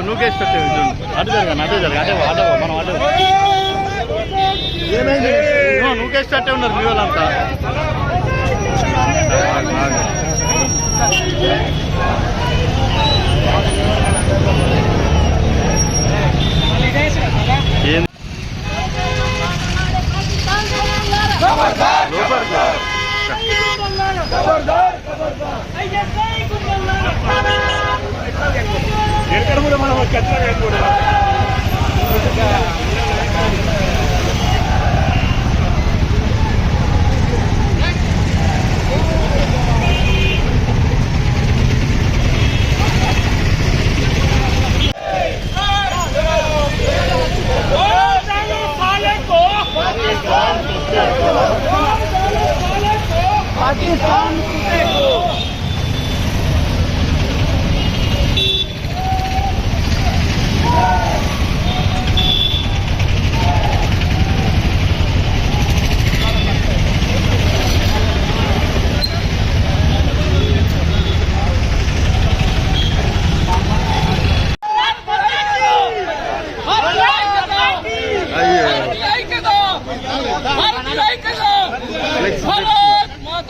నువ్వు పెట్టేవి అటు జరగను అటు జరగ అటే అటే మనం అటే ఏమైంది నువ్వు ఉన్నారు మీ వాళ్ళంతా ఎక్కడ కూడా మనం చెత్త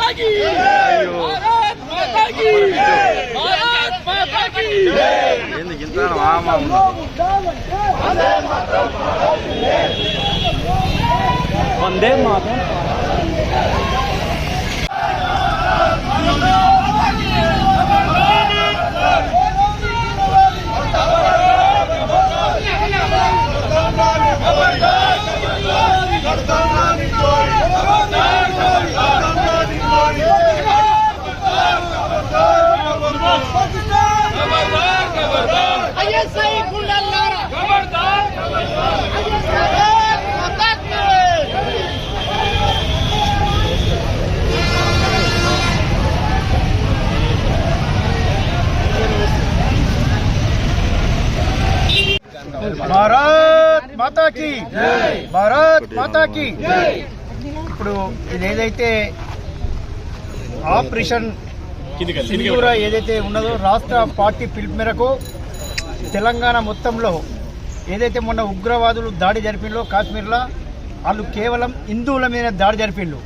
Pagi! Pagi! Pagi! Pagi! Pagi! Pagi! Pagi! Pagi! Pagi! Pagi! Pagi! Pagi! Pagi! Pagi! Pagi! Pagi! Pagi! Bharat మాతాకి భారత్ మాతాకి ఇప్పుడు ఏదైతే ఆపరేషన్ ఏదైతే ఉన్నదో రాష్ట్ర పార్టీ పిలుపు మేరకు తెలంగాణ మొత్తంలో ఏదైతే మొన్న ఉగ్రవాదులు దాడి జరిపిండ్రో కాశ్మీర్లో వాళ్ళు కేవలం హిందువుల మీద దాడి జరిపిండ్రు.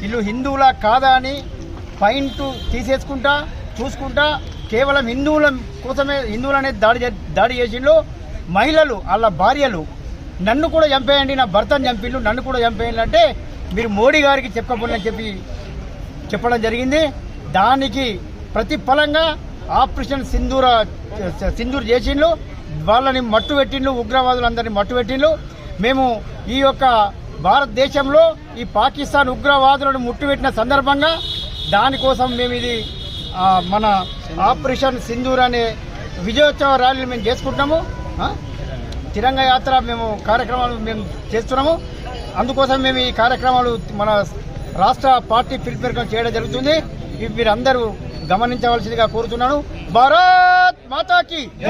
వీళ్ళు హిందువులా కాదా అని పాయింట్ తీసేసుకుంటా చూసుకుంటా కేవలం హిందువుల కోసమే హిందువులనే దాడి దాడి చేసిండ్రు. మహిళలు వాళ్ళ భార్యలు నన్ను కూడా చంపేయండి నా భర్తను చంపిండ్రు నన్ను కూడా చంపేయండి అంటే మీరు మోడీ గారికి చెప్పకపోయినా చెప్పి చెప్పడం జరిగింది. దానికి ప్రతిఫలంగా ఆపరేషన్ సింధూర సింధూర్ చేసిండ్రు వాళ్ళని మట్టు పెట్టిండ్రు ఉగ్రవాదులందరినీ మట్టు పెట్టిండ్రు మేము ఈ యొక్క భారతదేశంలో ఈ పాకిస్తాన్ ఉగ్రవాదులను ముట్టుపెట్టిన సందర్భంగా దానికోసం మేము ఇది మన ఆపరేషన్ సింధూర్ అనే విజయోత్సవ ర్యాలీలు మేము చేసుకుంటున్నాము. తిరంగ యాత్ర మేము కార్యక్రమాలు మేము చేస్తున్నాము. అందుకోసం మేము ఈ కార్యక్రమాలు మన రాష్ట్ర పార్టీ పిలుపు చేయడం జరుగుతుంది. ఇవి మీరందరూ గమనించవలసిందిగా కోరుతున్నాను. భారత్ మాతాకి